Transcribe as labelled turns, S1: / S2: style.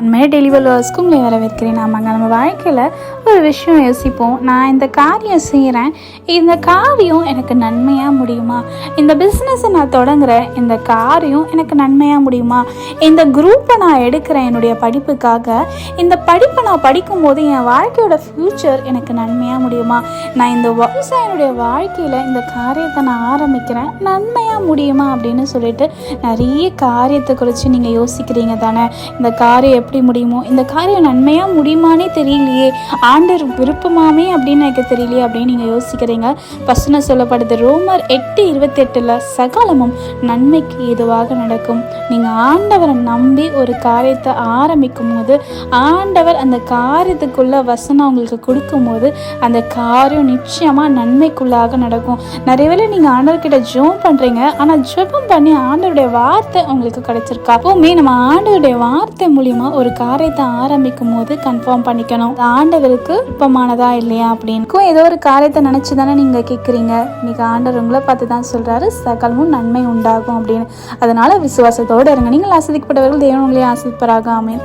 S1: உண்மையாக டெலிவர்ஸ்க்கு உங்களை வரவேற்கிறேன். ஆமாங்க நம்ம வாழ்க்கையில் ஒரு விஷயம் யோசிப்போம். நான் இந்த காரியம் செய்கிறேன் இந்த காரியம் எனக்கு நன்மையாக முடியுமா? இந்த பிஸ்னஸை நான் தொடங்குறேன் இந்த காரியம் எனக்கு நன்மையாக முடியுமா? இந்த குரூப்பை நான் எடுக்கிறேன் என்னுடைய படிப்புக்காக இந்த படிப்பை நான் படிக்கும்போது என் வாழ்க்கையோட ஃப்யூச்சர் எனக்கு நன்மையாக முடியுமா? நான் இந்த விவசாயினுடைய வாழ்க்கையில் இந்த காரியத்தை நான் ஆரம்பிக்கிறேன். நன்மையாக முடியுமா அப்படின்னு சொல்லிட்டு நிறைய காரியத்தை குறித்து நீங்கள் யோசிக்கிறீங்க தானே? இந்த காரியம் எப்படி முடியுமோ? இந்த காரியம் நன்மையாக முடியுமானே தெரியலையே. ஆண்டர் விருப்பமாமே அப்படின்னு எனக்கு தெரியலையே அப்படின்னு நீங்கள் யோசிக்கிறீங்க. ஃபஸ்ட்டு சொல்லப்படுது ரோமர் எட்டு இருபத்தெட்டில் சகலமும் நன்மைக்கு ஏதுவாக நடக்கும். நீங்கள் ஆண்டவரை நம்பி ஒரு காரியத்தை ஆரம்பிக்கும் போது ஆண்டவர் அந்த காரியத்துக்குள்ள வசனம் உங்களுக்கு கொடுக்கும்போது அந்த காரியம் நிச்சயமாக நன்மைக்குள்ளாக நடக்கும். நிறைய வேலை நீங்கள் ஆண்டவர்கிட்ட ஜோம் பண்ணுறீங்க ஆனால் ஜெபம் பண்ணி ஆண்டவருடைய வார்த்தை உங்களுக்கு கிடைச்சிருக்கா? எப்பவுமே நம்ம ஆண்டவருடைய வார்த்தை மூலியமாக ஒரு காரியத்தை ஆரம்பிக்கும் போது கன்ஃபார்ம் பண்ணிக்கணும் ஆண்டவருக்கு விருப்பமானதா இல்லையா அப்படின்னு ஏதோ ஒரு காரியத்தை நினச்சி தானே நீங்கள் கேட்குறீங்க இன்னைக்கு ஆண்டவர் உங்களை பார்த்து தான் சொல்கிறாரு சகலமும் நன்மை உண்டாகும் அப்படின்னு. அதனால விசுவாசத்தோடு இருங்க. நீங்கள் ஆசிரிக்கப்பட்டவர்கள் தேவன் உங்களே ஆசிரிப்பராக அமையும்